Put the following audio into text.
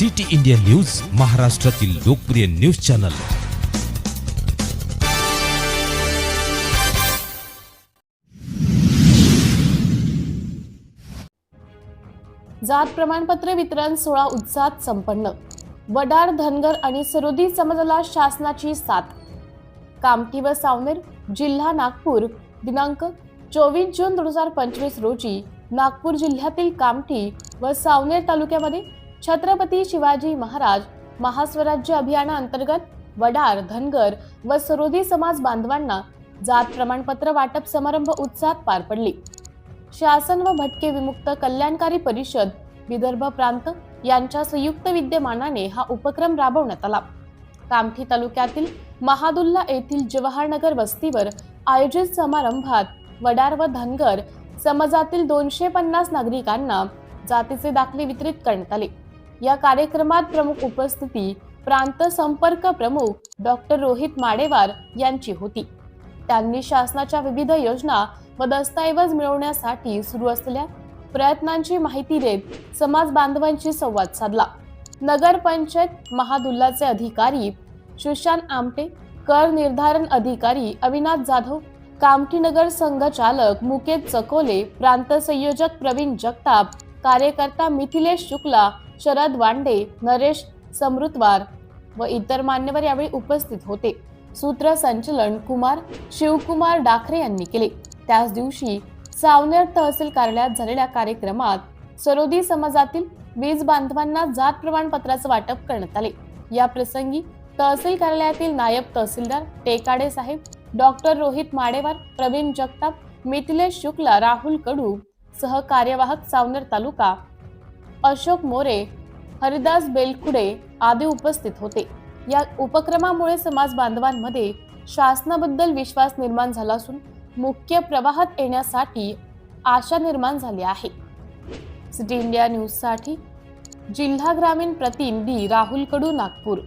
City India news महाराष्ट्रातील लोकप्रिय news channel. जात प्रमाणपत्र वितरण सोहळा उत्साहात संपन्न. वडार धनगर आणि सरोदी समाजाला शासनाची साथ. कामठी व सावनेर जिल्हा नागपूर दिनांक चोवीस जून दोन हजार पंचवीस रोजी नागपूर जिल्ह्यातील कामठी व सावनेर तालुक्यामध्ये छत्रपती शिवाजी महाराज महास्वराज्य अभियानाअंतर्गत वडार धनगर व सरोदी समाज बांधवांना जात प्रमाणपत्र वाटप समारंभ उत्साहात पार पडली. शासन व भटके विमुक्त कल्याणकारी परिषद विदर्भ प्रांत यांच्या संयुक्त विद्यमानाने हा उपक्रम राबवण्यात आला. कामठी तालुक्यातील महादुल्ला येथील जवाहरनगर वस्तीवर आयोजित समारंभात वडार व धनगर समाजातील दोनशे पन्नास नागरिकांना जातीचे दाखले वितरित करण्यात आले. या कार्यक्रमात प्रमुख उपस्थिती प्रांत संपर्क प्रमुख डॉक्टर रोहित माडेवार यांची होती. त्यांनी शासनाच्या विविध योजना व दस्तऐवज मिळवण्यासाठी सुरू असलेल्या प्रयत्नांची माहिती देत समाज बांधवांशी संवाद साधला. नगरपंचायत महादुल्लाचे अधिकारी सुशांत आमटे कर निर्धारण अधिकारी अविनाश जाधव कामठीनगर संघचालक मुकेश चकोले प्रांत संयोजक प्रवीण जगताप कार्यकर्ता मिथिलेश शुक्ला शरद वांडे नरेश समृतवार व इतर मान्यवर यावेळी उपस्थित होते. सूत्रसंचलन कुमार शिवकुमार डाखरे यांनी केले. त्याच दिवशी सावनेर तहसील कार्यालयात झालेल्या कार्यक्रमात सरोदी समाजातील वीज बांधवांना जात प्रमाणपत्राचं वाटप करण्यात आले. या प्रसंगी तहसील कार्यालयातील नायब तहसीलदार टेकाडे साहेब डॉक्टर रोहित माडेवार प्रवीण जगताप मिथिलेश शुक्ला राहुल कडू सहकार्यवाहक सावनेर तालुका अशोक मोरे हरिदास बेलखुडे आदी उपस्थित होते. या उपक्रमामुळे समाज बांधवांमध्ये शासनाबद्दल विश्वास निर्माण झाला असून मुख्य प्रवाहात येण्यासाठी आशा निर्माण झाली आहे. सिटी इंडिया न्यूजसाठी जिल्हा ग्रामीण प्रतिनिधी राहुल कडू नागपूर.